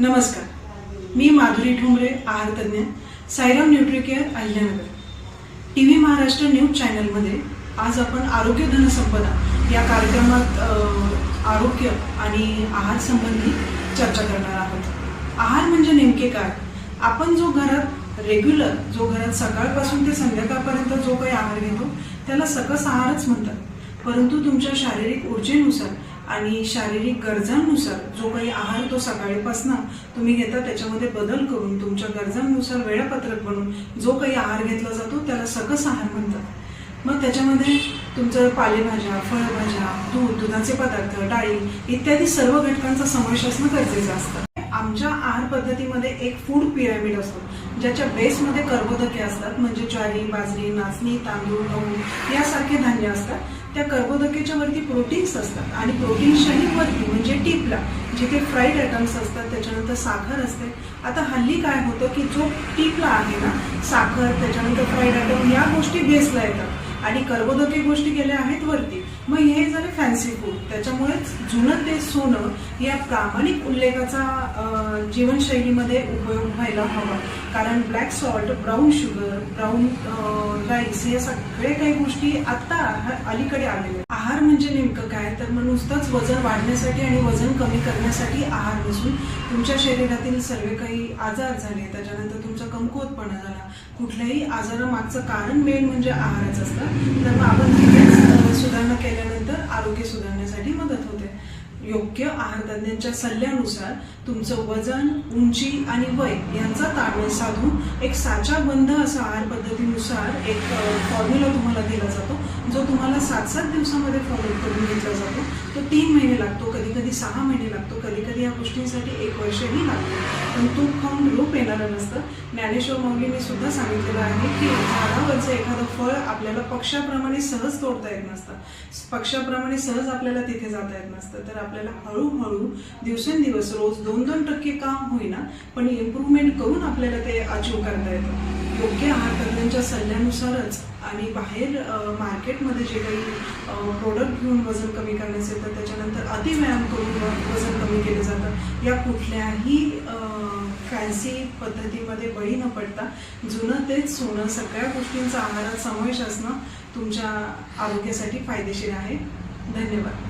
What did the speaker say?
नमस्कार. मी माधुरी ठोंबरे आहार तज्ज्ञ Sairam Nutricare Ahilyanagar. T V Maharashtra news चॅनलमध्ये आज आपण आरोग्य धनसंपदा या कार्यक्रमात आरोग्य आणि आहार संबंधी चर्चा करणार आहोत. आहार म्हणजे नेमके काय? आपण जो घरात रेग्युलर जो घरात सकाळपासून ते संध्याकाळपर्यंत जो काही आहार घेतो त्याला सकस आहारच म्हणतात. परंतु तुमच्या शारीरिक ऊर्जेनुसार आणि शारीरिक गरजांनुसार जो काही आहार तो सकाळीपासून तुम्ही घेता त्याच्यामध्ये बदल करून तुमच्या गरजांनुसार वेळापत्रक बनवून जो काही आहार घेतला जातो त्याला सकस आहार म्हणतात. मग त्याच्यामध्ये तुमचं पालेभाज्या फळभाज्या दूध दुधाचे पदार्थ डाळी इत्यादी सर्व घटकांचा समावेश असणं गरजेचं असतं. आमच्या आहार पद्धतीमध्ये एक फूड पिरामिड असतो ज्याच्या बेसमध्ये कर्बोदके असतात म्हणजे ज्वारी बाजरी नाचणी तांदूळ गहू यासारखे धान्य असतात. त्या कर्बोदकेच्या वरती प्रोटीन्स असतात आणि प्रोटीन्सच्याही वरती म्हणजे टीपला जिथे फ्राईड आयटम्स असतात त्याच्यानंतर साखर असते. आता हल्ली काय होतं की जो टीपला आहे ना साखर त्याच्यानंतर फ्राईड आयटम या गोष्टी बेसला येतात. आणि कर्बोदके गोष्टी गेल्या आहेत वरती. मग हे झालं फॅन्सी फूड त्याच्यामुळेच जुनं ते सोनं या प्रामाणिक उल्लेखाचा जीवनशैलीमध्ये उपयोग व्हायला हवा. कारण black salt brown sugar brown rice या सगळे काही गोष्टी आता अलीकडे आलेल्या आहार म्हणजे नेमकं काय? तर मग नुसतंच वजन वाढण्यासाठी आणि वजन कमी करण्यासाठी आहार नसून तुमच्या शरीरातील सर्व काही आजार झाले त्याच्यानंतर तुमचा कमकुवतपणा झाला. कुठल्याही आजारामागचं कारण मेन म्हणजे आहारच असतं. तर मग आपण तिथेच सुधारणा केल्यानंतर आरोग्य सुधारण्यासाठी मदत होते. योग्य आहार तज्ञांच्या सल्ल्यानुसार तुमचं वजन उंची आणि वय यांचा ताळमेळ साधून एक साचाबंद असं आहार पद्धतीनुसार एक फॉर्म्युला तुम्हाला दिला जातो. जो सात सात दिवसामध्ये फॉलोअप करून घेतला जातो. तो तीन महिने लागतो कधी कधी सहा महिने लागतो कधी कधी या गोष्टींसाठी एक वर्षही लागतो. पण तूप खाऊन रूप येणारं नसतं. ज्ञानेश्वर माऊलींनी सुद्धा सांगितलेलं आहे की झाडावरचं एखादं फळ आपल्याला पक्षाप्रमाणे सहज तोडता येत नसतं. पक्षाप्रमाणे सहज आपल्याला तिथे जाता येत नसतं. तर आपल्याला हळूहळू दिवसेंदिवस रोज दोन दोन टक्के काम होईना पण इम्प्रूव्हमेंट करून आपल्याला ते अचीव करता येतं. योग्य आहार तज्ञांच्या सल्ल्यानुसारच आणि बाहेर मार्केटमध्ये जे काही प्रोडक्ट घेऊन वजन कमी करण्याचे येतं त्याच्यानंतर अतिव्यायाम करून वजन कमी केलं जातं या कुठल्याही फॅन्सी पद्धतीमध्ये बळी न पडता जुनं तेच सोनं सगळ्या गोष्टींचा आहारात समावेश असणं तुमच्या आरोग्यासाठी फायदेशीर आहे. धन्यवाद.